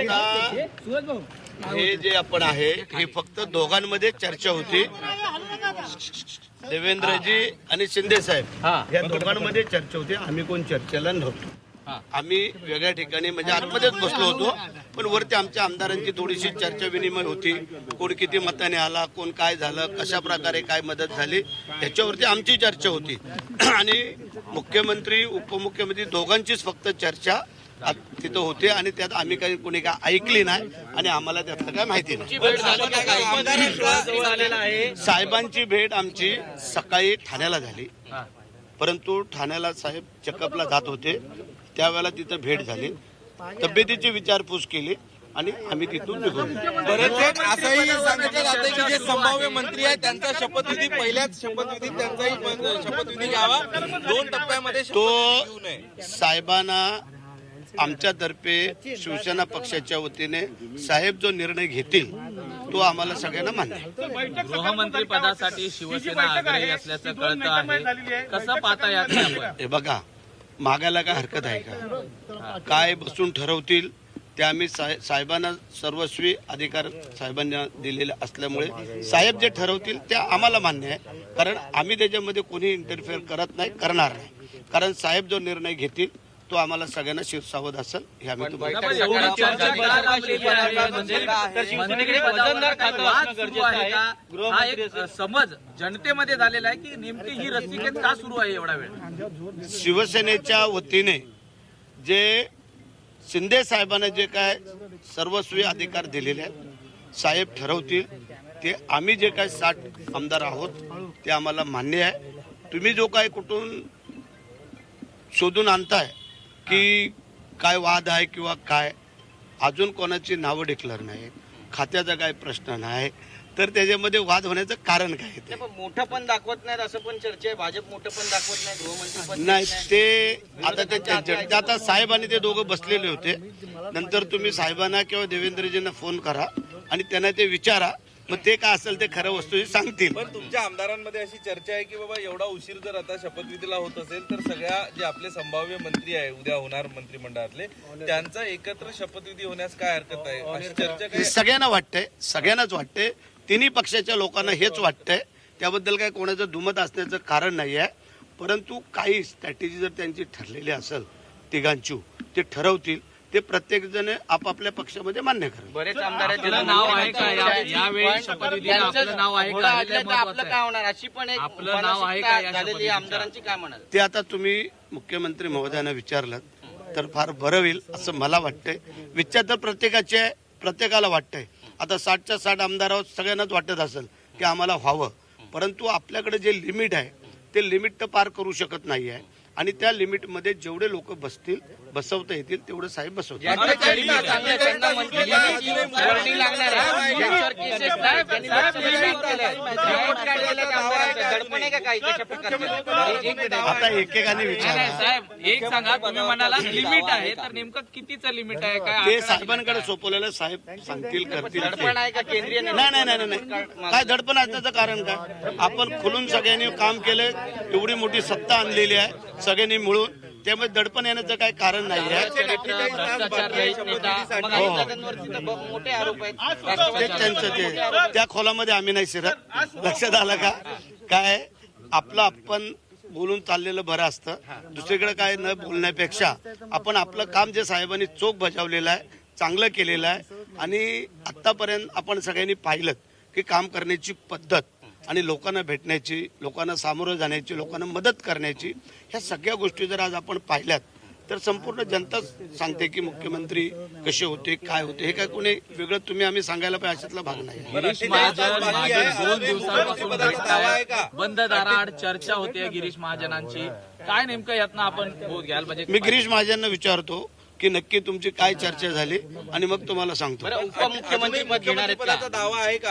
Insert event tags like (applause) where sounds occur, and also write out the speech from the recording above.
आता हे जे आपण आहे हे फक्त दोघांमध्ये चर्चा होती. देवेंद्रजी आणि शिंदे साहेब या दोघांमध्ये चर्चा होती. आम्ही कोण चर्चेला नव्हतो. आम्ही वेगळ्या ठिकाणी म्हणजे आतमध्येच बसलो होतो पण वरती आमच्या आमदारांची थोडीशी चर्चा विनिमय होती. कोण किती मताने आला कोण काय झालं कशा प्रकारे काय मदत झाली याच्यावरती आमची चर्चा होती. (clears throat) आणि मुख्यमंत्री उपमुख्यमंत्री दोघांचीच फक्त चर्चा तिथं होते आणि त्यात आम्ही काही कोणी काय ऐकली नाही आणि आम्हाला त्यातलं काय माहिती नाही. साहेबांची भेट आमची सकाळी ठाण्याला झाली. परंतु ठाण्याला साहेब चेकअपला जात होते. त्यावेळेला तिथं भेट झाली. तब्येतीची विचारपूस केली आणि आम्ही तिथून निघून गेलो. परत एक असंही सांगितलं जातं की जे संभाव्य मंत्री आहेत त्यांचा शपथविधी पहिल्याच शपथविधी त्यांचाही शपथविधी घ्यावा. दोन टप्प्यामध्ये तो शपथविधी घेऊ नये. साहेबांना आमच्यातर्फे शिवसेना पक्षाच्या वतीने साहेब जो निर्णय घेतील तो आम्हाला सगळ्यांना मान्य आहे. गृहमंत्री पदासाठी शिवसेना आग्रही असल्याचं कळतं आहे. कसं पाहता यात हे बघा मागायला काय हरकत आहे का? काय बसून ठरवतील ते आम्ही साहे- साहेबांना सर्वस्वी अधिकार साहेबांना दिलेले असल्यामुळे साहेब जे ठरवतील ते आम्हाला मान्य आहे. कारण आम्ही त्याच्यामध्ये कोणी इंटरफेअर करत नाही करणार नाही. कारण साहेब जो निर्णय घेतील तो आम्हाला सगळ्यांना शिरसावत असेल हे आम्ही तुम्हाला? म्हणजे? हा समज जनतेमध्ये झालेला आहे की नेमकी ही रस्तिकेत का सुरू आहे एवढा वेळ शिवसेनेच्या वतीने जे शिंदे साहेबांना जे काय सर्वस्वी अधिकार दिलेले आहेत साहेब ठरवतील ते आम्ही जे काय साठ आमदार आहोत ते आम्हाला मान्य आहे तुम्ही जो काय कुठून शोधून आणताय की काय वाद आहे किंवा काय? अजून कोणाची नावं डिक्लेअर नाही. खात्याचा काय प्रश्न नाही. तर त्याच्यामध्ये वाद होण्याचं कारण काय आहे ते? पण मोठं पण दाखवत नाहीत असं पण चर्चा आहे. भाजप मोठं पण दाखवत नाही गृहमंत्री पण नाही ते आता ते त्यांच्या- आता साहेब आणि ते दोघं बसलेले होते. नंतर तुम्ही साहेबांना किंवा देवेंद्रजींना फोन करा आणि त्यांना ते विचारा. मग ते काय असेल ते खरं वस्तू सांगतील. पण तुमच्या आमदारांमध्ये अशी चर्चा आहे की बाबा एवढा उशीर जर आता शपथविधीला होत असेल तर सगळ्या जे आपले संभाव्य मंत्री आहे उद्या होणार मंत्रिमंडळातले त्यांचा एकत्र शपथविधी होण्यास काय हरकत आहे? अशी चर्चा हे काय? सगळ्यांना वाटतंय सगळ्यांनाच वाटतंय. तिन्ही पक्षाच्या लोकांना हेच वाटतंय. त्याबद्दल काय कोणाचं दुमत असण्याचं कारण नाही आहे. परंतु काही स्ट्रॅटेजी जर त्यांची ठरलेली असेल तिघांची ते ठरवतील. ते प्रत्येक जण आपापल्या पक्षामध्ये मान्य करेल बरेच आमदार आहेत आपलं नाव आहे का? या- यावेळी शपथविधीला आपलं नाव आहे का? हे लय आपलं महत्वाचं आहे. काय होणार? अशी पण एक आपलं नाव आहे का या मानसिकता झालेली शपथविधीच्या? आमदारांची काय म्हणाल? ते आता तुम्ही मुख्यमंत्री महोदयांना विचारलं तर फार बरं होईल असं मला वाटतंय. विचार तर प्रत्येकाचे आहे, प्रत्येकाला वाटतंय. आता साठच्या साठ आमदार आहोत सगळ्यांनाच वाटत असेल की आम्हाला व्हावं. परंतु आपल्याकडे जे लिमिट आहे ते लिमिट तर पार करू शकत नाही आहे आणि त्या लिमिटमध्ये जेवढे लोक बसतील बसवता येतील तेवढं साहेब बसवतील. आता एकेकाने विचारा. साहेब एक सांगा तुम्ही म्हणाला लिमिट आहे तर नेमकं कितीचं लिमिट आहे? काय ते साहेबांकडे सोपवलेलं साहेब सांगतील करतील. ते. दडपण आहे का केंद्रीय नाही नाही नाही नाही, काय दडपण असण्याचं कारण काय? आपण खुलून सगळ्यांनी काम केलंय. एवढी मोठी सत्ता आणलेली आहे. सगळ्यांनी मिळून त्यामुळे दडपण येण्याचं काय कारण नाही आहे. चरित्र, भ्रष्टाचार रहित नेता. मग हो. अजितदादांवरती तर ब- मोठे आरोप आहेत. ते राष्ट्रवादी त्यांचं ते त्या खोलामध्ये आम्ही नाही शिरत. लक्षात आलं का? काय? आपलं आपण बोलून चाललेलं बरं असतं. दुसरीकडे काय न बोलण्यापेक्षा आपण आपलं काम जे साहेबांनी चोख बजावलेलं आहे चांगलं केलेलं आहे आणि आत्तापर्यंत आपण सगळ्यांनी पाहिलं की काम करण्याची पद्धत आणि लोकांना भेटण्याची लोकांना सामोरं जाण्याची लोकांना मदत करण्याची ह्या सगळ्या गोष्टी जर आज आपण पाहिल्यात तर संपूर्ण जनता सांगते की मुख्यमंत्री कसे होते काय होते हे काय कोणी वेगळं तुम्ही आम्ही सांगायला पाहिजे अशातला भाग नाही. बंद दाराआड चर्चा होते गिरीश महाजनांची. काय नेमकं यातनं आपण घ्याल म्हणजे मी गिरीश महाजनना विचारतो की नक्की तुमची काय चर्चा झाली आणि मग तुम्हाला सांगतो. उपमुख्यमंत्री पद घेणार दावा आहे का?